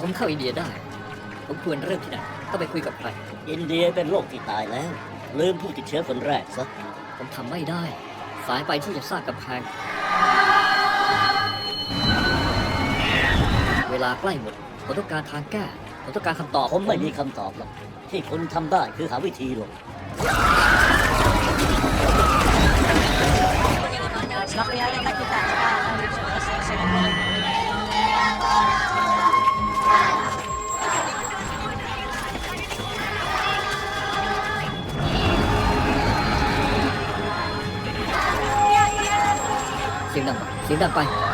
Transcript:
ผมเข้าอินเดียได้ ผมควรเริ่มที่ไหนต้องไปคุยกับใคร อินเดียเป็นโรคที่ตายแล้ว ลืมผู้ติดเชื้อคนแรกซะ ผมทำไม่ได้ สายไปที่จะสร้างกำแพง เวลาใกล้หมด ผมต้องการทางแก้ ผมต้องการคำตอบผมไม่มีคำตอบหรอก ที่คุณทำได้คือหาวิธีหลบ เสียงดัง